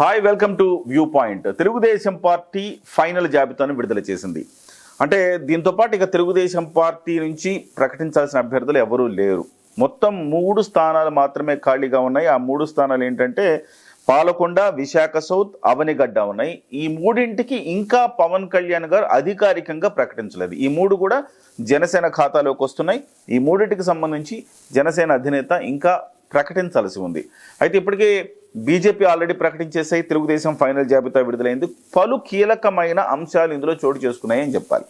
Hi welcome to view point Telugu Desam party final జాబితాను విడుదల చేసింది. అంటే దీంతో పాటు ఇక తెలుగుదేశం పార్టీ నుంచి ప్రకటించాల్సిన అభ్యర్థులు ఎవరూ లేరు. మొత్తం మూడు స్థానాలు మాత్రమే ఖాళీగా ఉన్నాయి. ఆ మూడు స్థానాలు ఏంటంటే పాలకొండ విశాఖ సౌత్ అవనిగడ్డ ఉన్నాయి. ఈ మూడింటికి ఇంకా పవన్ కళ్యాణ్ గారు అధికారికంగా ప్రకటించలేదు. ఈ మూడు కూడా జనసేన ఖాతాలోకి వస్తున్నాయి. ఈ మూడింటికి సంబంధించి జనసేన అధినేత ఇంకా ప్రకటించాల్సి ఉంది. అయితే ఇప్పటికే బీజేపీ ఆల్రెడీ ప్రకటించేసాయి తెలుగుదేశం ఫైనల్ జాబితా విడుదలైంది. పలు కీలకమైన అంశాలు ఇందులో చోటు చేసుకున్నాయని చెప్పాలి.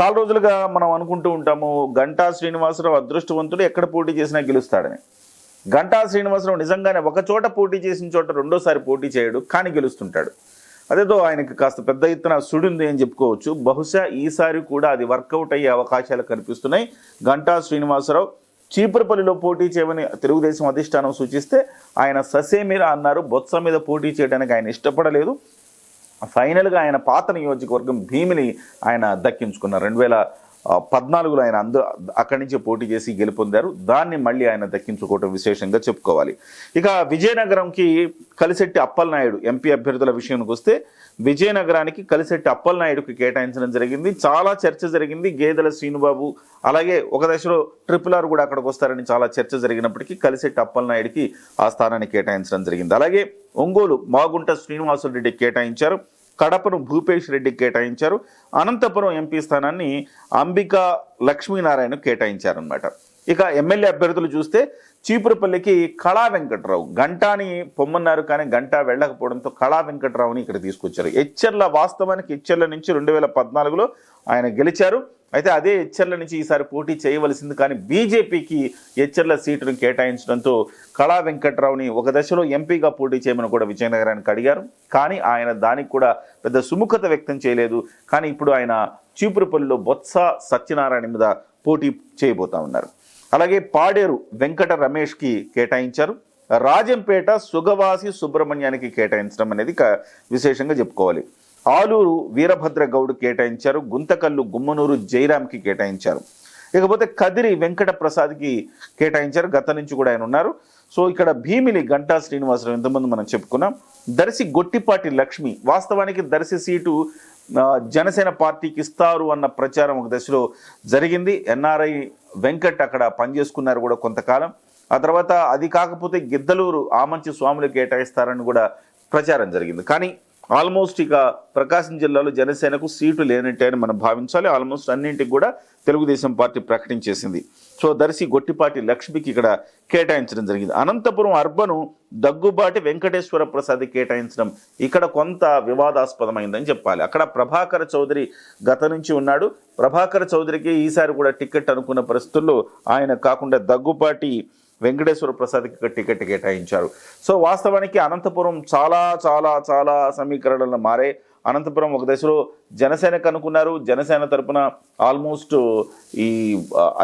చాలా రోజులుగా మనం అనుకుంటూ ఉంటాము గంటా శ్రీనివాసరావు అదృష్టవంతుడు ఎక్కడ పోటీ చేసినా గెలుస్తాడని. గంటా శ్రీనివాసరావు నిజంగానే ఒక చోట పోటీ చేసిన చోట రెండోసారి పోటీ చేయడు కానీ గెలుస్తుంటాడు. అదేదో ఆయనకి కాస్త పెద్ద ఎత్తున సుడింది అని చెప్పుకోవచ్చు. బహుశా ఈసారి కూడా అది వర్కౌట్ అయ్యే అవకాశాలు కనిపిస్తున్నాయి. గంటా శ్రీనివాసరావు చీపురపల్లిలో పోటీ చేయమని తెలుగుదేశం అధిష్టానం సూచిస్తే ఆయన ససేమిరా అన్నారు. బొత్స మీద పోటీ చేయడానికి ఆయన ఇష్టపడలేదు. ఫైనల్గా ఆయన పాత నియోజకవర్గం భీమిని ఆయన దక్కించుకున్నారు. రెండు వేల పద్నాలుగులో ఆయన అందు అక్కడి నుంచి పోటీ చేసి గెలుపొందారు. దాన్ని మళ్ళీ ఆయన దక్కించుకోవటం విశేషంగా చెప్పుకోవాలి. ఇక విజయనగరంకి కలిశెట్టి అప్పలనాయుడు ఎంపీ అభ్యర్థుల విషయానికి వస్తే విజయనగరానికి కలిశెట్టి అప్పలనాయుడుకి కేటాయించడం జరిగింది. చాలా చర్చ జరిగింది. గేదెల శ్రీనుబాబు అలాగే ఒక దశలో ట్రిపుల్ ఆర్ కూడా అక్కడికి వస్తారని చాలా చర్చ జరిగినప్పటికీ కలిశెట్టి అప్పలనాయుడికి ఆ స్థానాన్ని కేటాయించడం జరిగింది. అలాగే ఒంగోలు మాగుంట శ్రీనివాసులు రెడ్డికి కేటాయించారు. కడపను భూపేష్ రెడ్డికి కేటాయించారు. అనంతపురం ఎంపీ స్థానాన్ని అంబికా లక్ష్మీనారాయణ కేటాయించారనమాట ఇక ఎమ్మెల్యే అభ్యర్థులు చూస్తే చీపురుపల్లికి కళా వెంకట్రావు. గంటాని పొమ్మన్నారు కానీ గంటా వెళ్ళకపోవడంతో కళా వెంకట్రావుని ఇక్కడ తీసుకొచ్చారు. హెచ్చర్ల వాస్తవానికి హెచ్చర్ల నుంచి రెండు వేల పద్నాలుగులో ఆయన గెలిచారు. అయితే అదే హెచ్చర్ల నుంచి ఈసారి పోటీ చేయవలసింది కానీ బీజేపీకి హెచ్చర్ల సీటును కేటాయించడంతో కళా వెంకట్రావుని ఒక దశలో ఎంపీగా పోటీ చేయమని కూడా విజయనగరానికి అడిగారు. కానీ ఆయన దానికి కూడా పెద్ద సుముఖత వ్యక్తం చేయలేదు. కానీ ఇప్పుడు ఆయన చీపురుపల్లిలో బొత్స సత్యనారాయణ మీద పోటీ చేయబోతా ఉన్నారు. అలాగే పాడేరు వెంకట రమేష్కి కేటాయించారు. రాజంపేట సుగవాసి సుబ్రహ్మణ్యానికి కేటాయించడం అనేది విశేషంగా చెప్పుకోవాలి. ఆలూరు వీరభద్ర గౌడ్ కేటాయించారు. గుంతకల్లు గుమ్మనూరు జైరామ్కి కేటాయించారు. ఇకపోతే కదిరి వెంకట ప్రసాద్కి కేటాయించారు. గత నుంచి కూడా ఆయన ఉన్నారు. సో ఇక్కడ భీమిలి గంటా శ్రీనివాసరావు ఇంతమంది మనం చెప్పుకున్నాం. దర్శి గొట్టిపాటి లక్ష్మి వాస్తవానికి దర్శి సీటు జనసేన పార్టీకి ఇస్తారు అన్న ప్రచారం ఒక దశలో జరిగింది. ఎన్ఆర్ఐ వెంకట్ అక్కడ పనిచేసుకున్నారు కూడా కొంతకాలం. ఆ తర్వాత అది కాకపోతే గిద్దలూరు ఆమంచి స్వాములు కేటాయిస్తారని కూడా ప్రచారం జరిగింది. కానీ ఆల్మోస్ట్ ఇక ప్రకాశం జిల్లాలో జనసేనకు సీటు లేనట్టే అని మనం భావించాలి. ఆల్మోస్ట్ అన్నింటికి కూడా తెలుగుదేశం పార్టీ ప్రకటించేసింది. సో దర్శి గొట్టిపాటి లక్ష్మికి ఇక్కడ కేటాయించడం జరిగింది. అనంతపురం అర్బను దగ్గుబాటి వెంకటేశ్వర ప్రసాద్ కేటాయించడం ఇక్కడ కొంత వివాదాస్పదమైందని చెప్పాలి. అక్కడ ప్రభాకర్ చౌదరి గత నుంచి ఉన్నాడు. ప్రభాకర్ చౌదరికి ఈసారి కూడా టికెట్ అనుకున్న పరిస్థితుల్లో ఆయన కాకుండా దగ్గుబాటి వెంకటేశ్వర ప్రసాద్కి టికెట్ కేటాయించారు. సో వాస్తవానికి అనంతపురం చాలా చాలా చాలా సమీకరణలు మారే అనంతపురం ఒక దశలో జనసేనకు అనుకున్నారు. జనసేన తరపున ఆల్మోస్ట్ ఈ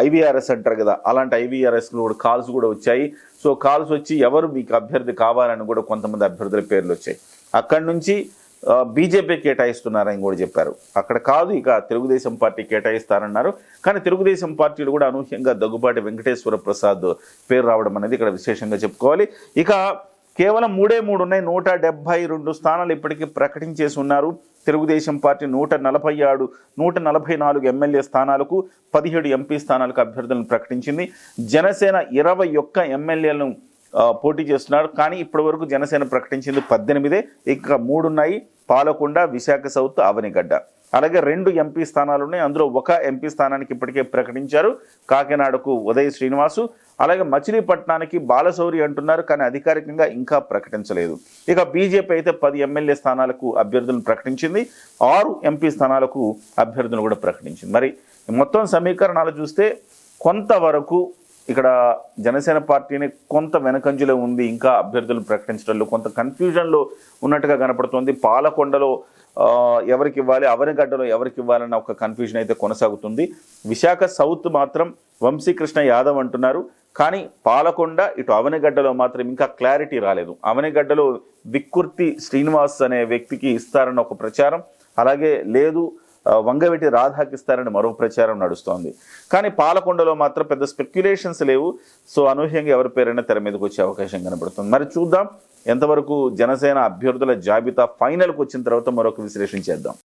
ఐవీఆర్ఎస్ అంటారు కదా అలాంటి ఐవీఆర్ఎస్లో కూడా కాల్స్ కూడా వచ్చాయి. సో కాల్స్ వచ్చి ఎవరు మీకు అభ్యర్థి కావాలని కూడా కొంతమంది అభ్యర్థుల పేర్లు వచ్చాయి. అక్కడి నుంచి బీజేపీ కేటాయిస్తున్నారని కూడా చెప్పారు. అక్కడ కాదు ఇక తెలుగుదేశం పార్టీ కేటాయిస్తారన్నారు కానీ తెలుగుదేశం పార్టీలు కూడా అనూహ్యంగా దగ్గుబాటి వెంకటేశ్వర ప్రసాద్ పేరు రావడం అనేది ఇక్కడ విశేషంగా చెప్పుకోవాలి. ఇక కేవలం మూడే మూడు ఉన్నాయి నూట డెబ్బై రెండు స్థానాలు ఇప్పటికీ ప్రకటించేసి ఉన్నారు. తెలుగుదేశం పార్టీ నూట నలభై ఆడు నూట నలభై నాలుగు ఎమ్మెల్యే స్థానాలకు పదిహేడు ఎంపీ స్థానాలకు అభ్యర్థులను ప్రకటించింది. జనసేన ఇరవై ఒక్క ఎమ్మెల్యేలను పోటీ చేస్తున్నారు. కానీ ఇప్పటి వరకు జనసేన ప్రకటించింది పద్దెనిమిదే ఇంకా మూడు ఉన్నాయి. పాలకొండ విశాఖ సౌత్ అవనిగడ్డ అలాగే రెండు ఎంపీ స్థానాలు ఉన్నాయి అందులో ఒక ఎంపీ స్థానానికి ఇప్పటికే ప్రకటించారు. కాకినాడకు ఉదయ్ శ్రీనివాసు. అలాగే మచిలీపట్నానికి బాలశౌరి అంటున్నారు కానీ అధికారికంగా ఇంకా ప్రకటించలేదు. ఇక బీజేపీ అయితే పది ఎమ్మెల్యే స్థానాలకు అభ్యర్థులను ప్రకటించింది. ఆరు ఎంపీ స్థానాలకు అభ్యర్థులను కూడా ప్రకటించింది. మరి మొత్తం సమీకరణాలు చూస్తే కొంతవరకు ఇక్కడ జనసేన పార్టీని కొంత వెనకంజలో ఉంది ఇంకా అభ్యర్థులు ప్రకటించడంలో కొంత కన్ఫ్యూజన్లో ఉన్నట్టుగా కనపడుతోంది. పాలకొండలో ఎవరికి ఇవ్వాలి అవనిగడ్డలో ఎవరికి ఇవ్వాలన్న ఒక కన్ఫ్యూజన్ అయితే కొనసాగుతుంది. విశాఖ సౌత్ మాత్రం వంశీకృష్ణ యాదవ్ అంటున్నారు. కానీ పాలకొండ ఇటు అవనిగడ్డలో మాత్రం ఇంకా క్లారిటీ రాలేదు. అవనిగడ్డలో విక్కుర్తి శ్రీనివాస్ అనే వ్యక్తికి ఇస్తారన్న ఒక ప్రచారం. అలాగే లేదు వంగవెట్టి రాధాకి ఇస్తారని మరో ప్రచారం నడుస్తోంది. కానీ పాలకొండలో మాత్రం పెద్ద స్పెక్యులేషన్స్ లేవు. సో అనూహ్యంగా ఎవరి పేరైనా తెర మీదకి వచ్చే అవకాశం కనబడుతుంది. మరి చూద్దాం ఎంతవరకు జనసేన అభ్యర్థుల జాబితా ఫైనల్కి వచ్చిన తర్వాత మరొక విశ్లేషణ చేద్దాం.